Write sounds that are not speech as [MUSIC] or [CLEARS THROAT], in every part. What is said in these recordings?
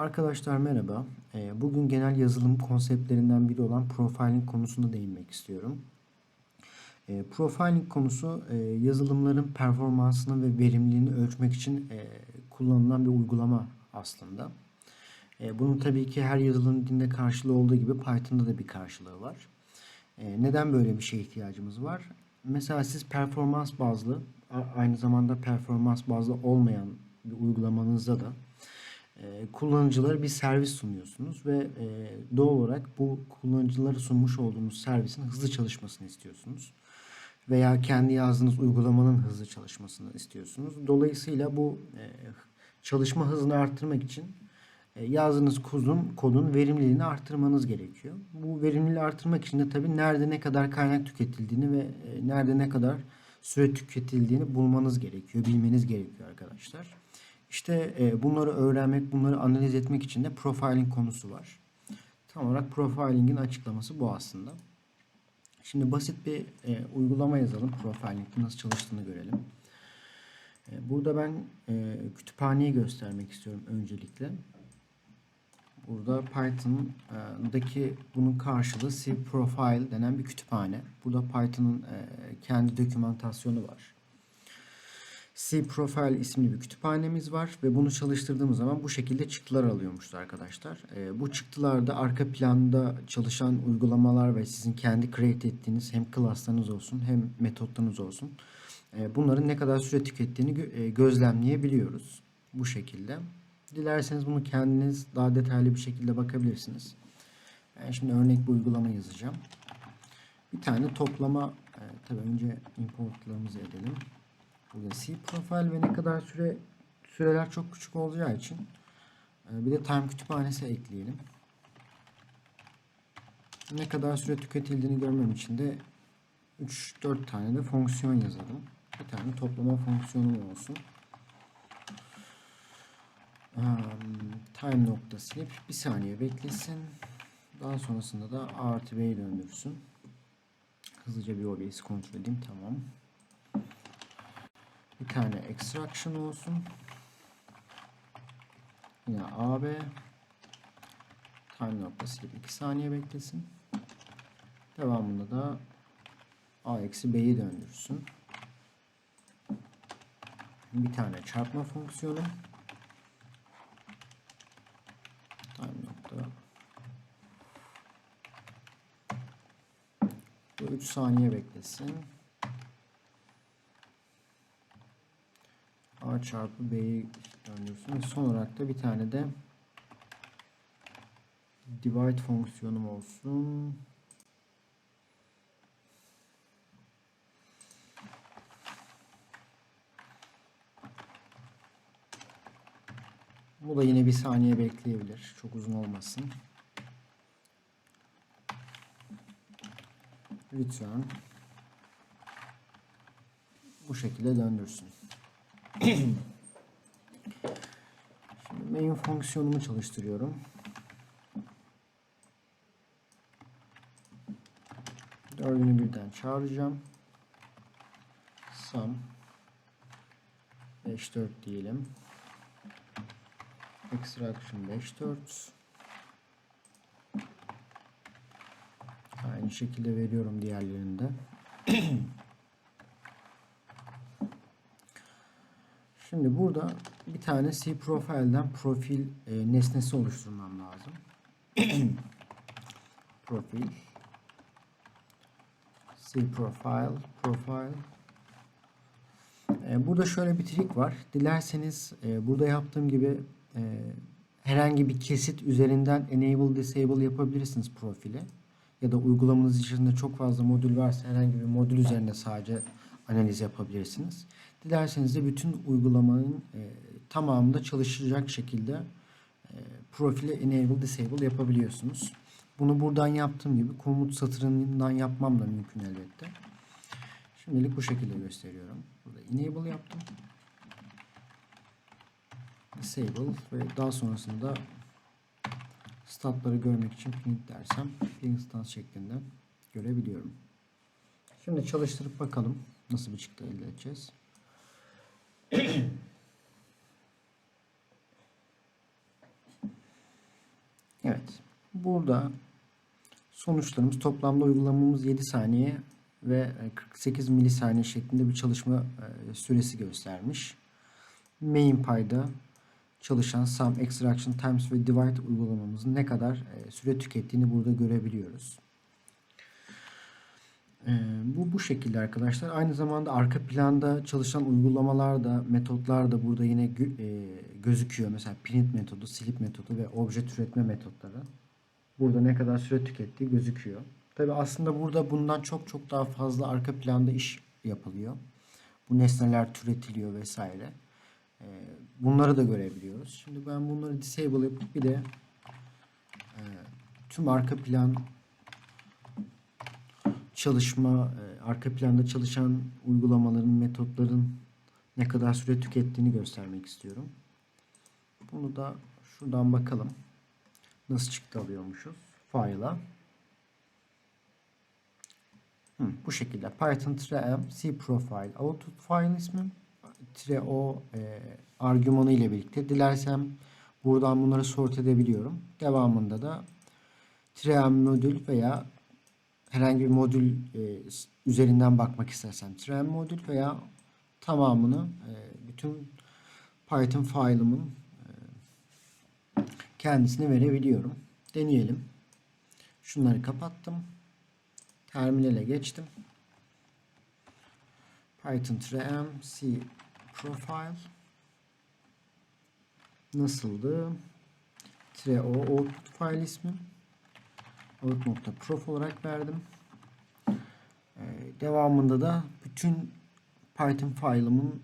Arkadaşlar merhaba. Ee, Bugün genel yazılım konseptlerinden biri olan profiling konusuna değinmek istiyorum. Ee, Profiling konusu e, yazılımların performansını ve verimliliğini ölçmek için e, kullanılan bir uygulama aslında. E, Bunun tabii ki her yazılım dilinde karşılığı olduğu gibi Python'da da bir karşılığı var. Neden böyle bir şeye ihtiyacımız var? Mesela siz performans bazlı, aynı zamanda performans bazlı olmayan bir uygulamanızda da kullanıcılara bir servis sunuyorsunuz ve e, doğal olarak bu kullanıcılara sunmuş olduğunuz servisin hızlı çalışmasını istiyorsunuz. Veya kendi yazdığınız uygulamanın hızlı çalışmasını istiyorsunuz. Dolayısıyla bu e, çalışma hızını arttırmak için e, yazdığınız kodun, kodun verimliliğini arttırmanız gerekiyor. Bu verimliliği arttırmak için de tabii nerede ne kadar kaynak tüketildiğini ve nerede ne kadar süre tüketildiğini bulmanız gerekiyor, bilmeniz gerekiyor arkadaşlar. İşte e, bunları öğrenmek, bunları analiz etmek için de profiling konusu var. Tam olarak profilingin açıklaması bu aslında. Şimdi basit bir e, uygulama yazalım. Profiling'in nasıl çalıştığını görelim. E, burada ben e, kütüphaneyi göstermek istiyorum öncelikle. Burada Python'daki bunun karşılığı cProfile denen bir kütüphane. Burada Python'ın kendi dokümantasyonu var. cProfile isimli bir kütüphanemiz var ve bunu çalıştırdığımız zaman bu şekilde çıktılar alıyormuşuz arkadaşlar. E, bu çıktılarda arka planda çalışan uygulamalar ve sizin kendi create ettiğiniz hem class'larınız olsun hem metotlarınız olsun e, bunların ne kadar süre tükettiğini gö- e, gözlemleyebiliyoruz bu şekilde. Dilerseniz bunu kendiniz daha detaylı bir şekilde bakabilirsiniz. Ben şimdi örnek bir uygulama yazacağım. Bir tane toplama, e, tabii önce importlarımızı edelim. Burada C profile ve ne kadar süre süreler çok küçük olacağı için e, bir de time kütüphanesi ekleyelim. Ne kadar süre tüketildiğini görmem için de 3-4 tane de fonksiyon yazalım. Bir tane toplama fonksiyonum olsun. Time nokta silip bir saniye beklesin. Daha sonrasında da artı B'yi döndürsün. Hızlıca bir OBS kontrol edeyim. Tamam. Bir tane extraction olsun. Yine AB. Time nokta silip 2 saniye beklesin. Devamında da A eksi B'yi döndürsün. Bir tane çarpma fonksiyonu. Time nokta. Bu 3 saniye beklesin. A çarpı B'yi. Ve son olarak da bir tane de divide fonksiyonum olsun. Bu da yine bir saniye bekleyebilir. Çok uzun olmasın. Return. Bu şekilde döndürsün. Şimdi main fonksiyonumu çalıştırıyorum. Dördünü birden çağıracağım. Sum 5 4 diyelim. Extraction 5 4 Aynı şekilde veriyorum diğerlerinde. [CLEARS THROAT] Şimdi burada bir tane C profile'den profil e, nesnesi oluşturmam lazım. [CLEARS THROAT] profil C profile profile e, burada şöyle bir trik var. Dilerseniz e, burada yaptığım gibi e, herhangi bir kesit üzerinden enable disable yapabilirsiniz profili. Ya da uygulamanız içerisinde çok fazla modül varsa herhangi bir modül üzerinde sadece analiz yapabilirsiniz. Dilerseniz de bütün uygulamanın e, tamamında çalışacak şekilde e, profili enable disable yapabiliyorsunuz. Bunu buradan yaptığım gibi komut satırından yapmam da mümkün elbette. Şimdilik bu şekilde gösteriyorum. Burada enable yaptım. Disable ve daha sonrasında statları görmek için print dersem bir instance şeklinde görebiliyorum. Şimdi çalıştırıp bakalım nasıl bir çıktı elde edeceğiz. [CLEARS THROAT] Evet. Burada sonuçlarımız toplamda uygulamamız 7 saniye ve 48 milisaniye şeklinde bir çalışma e, süresi göstermiş. MainPy'da çalışan Sum, Extraction, Times ve Divide uygulamamızın ne kadar e, süre tükettiğini burada görebiliyoruz. Bu bu şekilde arkadaşlar. Aynı zamanda arka planda çalışan uygulamalar da, metotlar da burada yine gö- e, gözüküyor. Mesela print metodu, slip metodu ve obje türetme metotları. Burada ne kadar süre tükettiği gözüküyor. Tabi aslında burada bundan çok çok daha fazla arka planda iş yapılıyor. Bu nesneler türetiliyor vesaire. E, bunları da görebiliyoruz. Şimdi ben bunları disable yapıp bir de e, tüm arka plan çalışma, e, arka planda çalışan uygulamaların, metotların ne kadar süre tükettiğini göstermek istiyorum. Bunu da şuradan bakalım. Nasıl çıktı alıyormuşuz? File'a. Hı, bu şekilde Python -m C profile output file ismi tire o e, argümanı ile birlikte dilersem buradan bunları sort edebiliyorum. Devamında da tire modül veya herhangi bir modül e, üzerinden bakmak istersem tire m modül veya tamamını e, bütün Python file'ımın e, kendisini verebiliyorum. Deneyelim. Şunları kapattım. Terminale geçtim. Python -m C profile nasıldı? Tire o output file ismi. out.prof olarak verdim. Ee, devamında da bütün Python file'ımın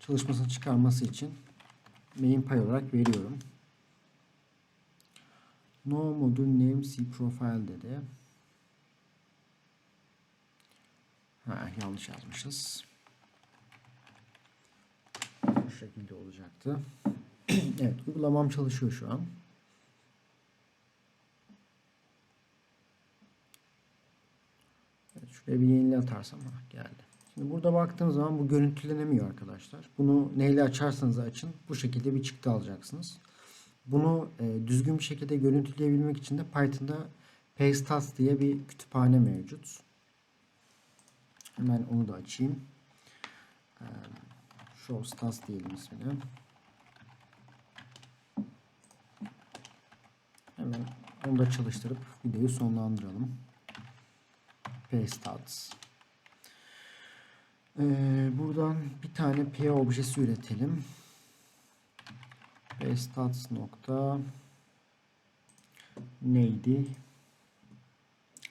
çalışmasını çıkarması için main.py olarak veriyorum. No module name C profile dedi. Ha, yanlış yazmışız. Bu şekilde olacaktı. [CLEARS THROAT] evet, uygulamam çalışıyor şu an. Şuraya bir yenile atarsam ha, geldi. Şimdi burada baktığınız zaman bu görüntülenemiyor arkadaşlar. Bunu neyle açarsanız açın bu şekilde bir çıktı alacaksınız. Bunu e, düzgün bir şekilde görüntüleyebilmek için de Python'da pastes diye bir kütüphane mevcut. Hemen onu da açayım. Ee, show stats diyelim ismini. Hemen onu da çalıştırıp videoyu sonlandıralım. Pastats. Ee, buradan bir tane P objesi üretelim. Pastats nokta neydi?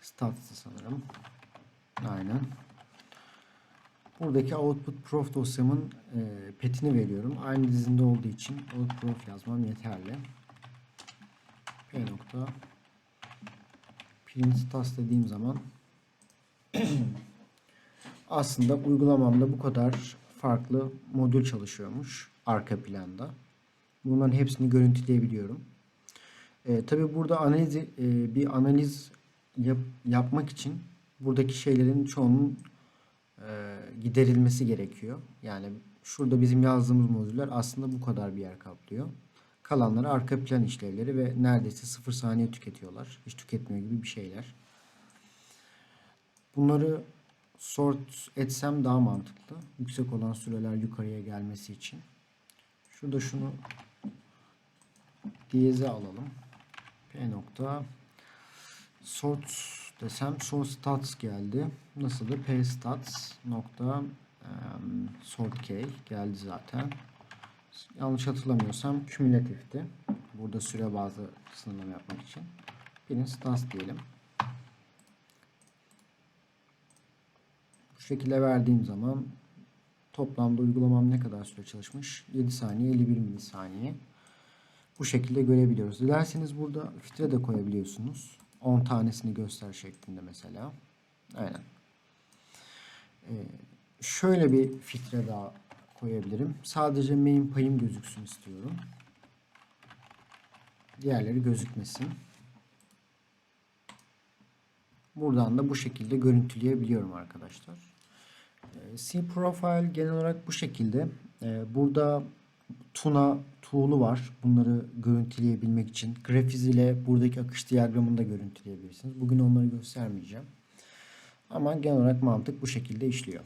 Stats sanırım. Aynen. Buradaki output prof dosyamın e, petini veriyorum. Aynı dizinde olduğu için output prof yazmam yeterli. P nokta print stats dediğim zaman aslında uygulamamda bu kadar farklı modül çalışıyormuş arka planda. Bunların hepsini görüntüleyebiliyorum. E, Tabi burada analiz e, bir analiz yap, yapmak için buradaki şeylerin çoğunun e, giderilmesi gerekiyor. Yani şurada bizim yazdığımız modüller aslında bu kadar bir yer kaplıyor. Kalanları arka plan işlevleri ve neredeyse sıfır saniye tüketiyorlar. Hiç tüketmiyor gibi bir şeyler. Bunları sort etsem daha mantıklı. Yüksek olan süreler yukarıya gelmesi için. Şurada şunu diyeze alalım. P nokta sort desem source stats geldi. Nasıl da p stats nokta um, sort key geldi zaten. Yanlış hatırlamıyorsam kümülatifti. Burada süre bazı sınırlama yapmak için. Birin stats diyelim. Bu şekilde verdiğim zaman toplamda uygulamam ne kadar süre çalışmış? 7 saniye 51 milisaniye. Bu şekilde görebiliyoruz. Dilerseniz burada filtre de koyabiliyorsunuz. 10 tanesini göster şeklinde mesela. Aynen. Ee, şöyle bir filtre daha koyabilirim. Sadece main payım gözüksün istiyorum. Diğerleri gözükmesin. Buradan da bu şekilde görüntüleyebiliyorum arkadaşlar. C Profile genel olarak bu şekilde. Ee, burada Tuna tool'u var. Bunları görüntüleyebilmek için. Grafiz ile buradaki akış diyagramını da görüntüleyebilirsiniz. Bugün onları göstermeyeceğim. Ama genel olarak mantık bu şekilde işliyor.